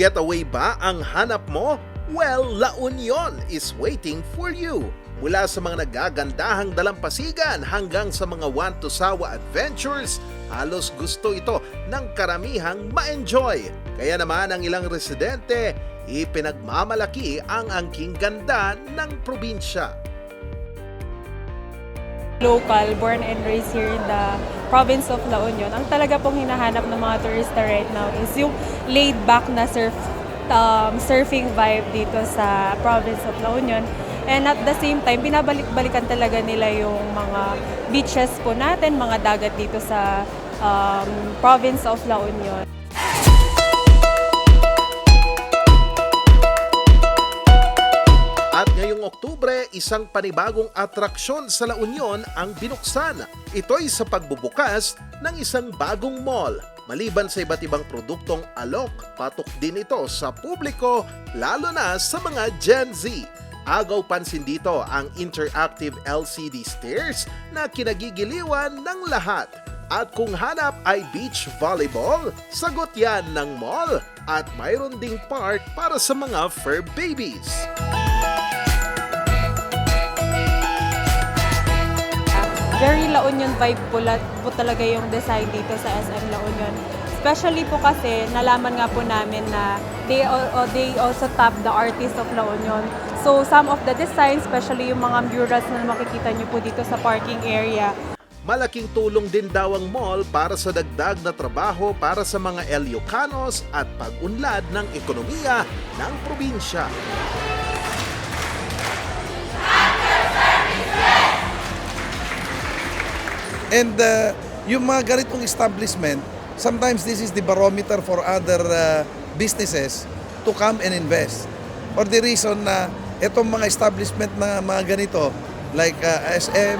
Getaway ba ang hanap mo? Well, La Union is waiting for you. Mula sa mga nagagandahang dalampasigan hanggang sa mga want to sawa adventures, halos gusto ito ng karamihang ma-enjoy. Kaya naman ang ilang residente, ipinagmamalaki ang angking ganda ng probinsya. Local, born and raised here in the province of La Union, ang talaga pong hinahanap ng mga turista right now is yung laid back na surf, um, surfing vibe dito sa province of La Union. And at the same time, binabalik-balikan talaga nila yung mga beaches po natin, mga dagat dito sa um, province of La Union. Ngayong Oktubre, isang panibagong atraksyon sa La Union ang binuksan. Ito'y sa pagbubukas ng isang bagong mall. Maliban sa iba't ibang produktong alok, patok din ito sa publiko, lalo na sa mga Gen Z. Agaw pansin dito ang interactive LCD stairs na kinagigiliwan ng lahat. At kung hanap ay beach volleyball, sagot yan ng mall. At mayroon ding park para sa mga fur babies. Very La Union vibe po, la- po talaga yung design dito sa SM La Union. Especially po kasi nalaman nga po namin na they, uh, they also tap the artists of La Union. So some of the designs, especially yung mga murals na makikita niyo po dito sa parking area, Malaking tulong din daw ang mall para sa dagdag na trabaho para sa mga Iloccanos at pag-unlad ng ekonomiya ng probinsya. And uh, yung mga ganitong establishment, sometimes this is the barometer for other uh, businesses to come and invest. For the reason na itong mga establishment na mga ganito, like uh, SM,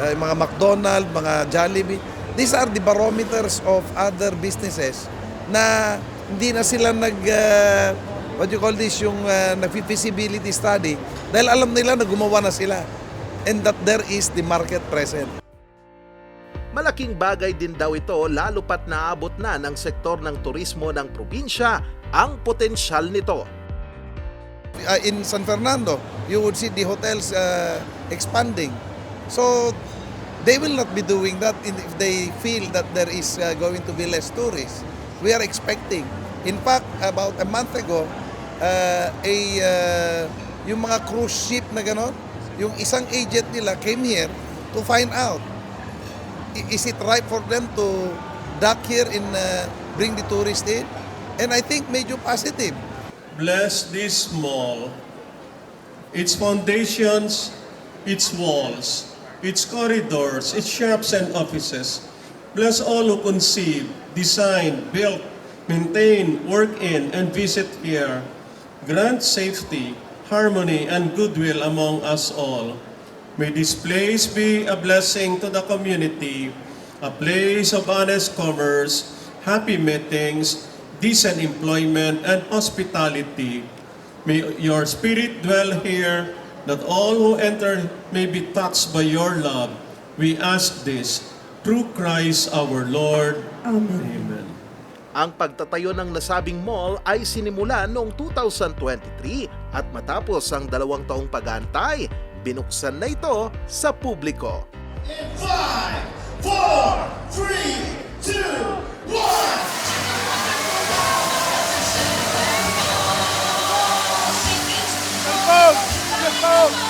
uh, mga McDonald, mga Jollibee, these are the barometers of other businesses na hindi na sila nag, uh, what you call this, yung uh, nag-feasibility study dahil alam nila na gumawa na sila and that there is the market present. Malaking bagay din daw ito lalo pat naabot na ng sektor ng turismo ng probinsya ang potensyal nito. uh, in San Fernando, you would see the hotels uh, expanding. So they will not be doing that if they feel that there is uh, going to be less tourists. We are expecting. In fact, about a month ago, uh, a uh, yung mga cruise ship na ganon, yung isang agent nila came here to find out is it right for them to dock here and uh, bring the tourists in? And I think medyo positive. Bless this mall, its foundations, its walls, its corridors, its shops and offices. Bless all who conceive, design, build, maintain, work in, and visit here. Grant safety, harmony, and goodwill among us all. May this place be a blessing to the community, a place of honest commerce, happy meetings, decent employment, and hospitality. May your spirit dwell here, that all who enter may be touched by your love. We ask this through Christ our Lord. Amen. Ang pagtatayo ng nasabing mall ay sinimula noong 2023 at matapos ang dalawang taong pag-aantay, binuksan na ito sa publiko. In five, four, three, two, one. In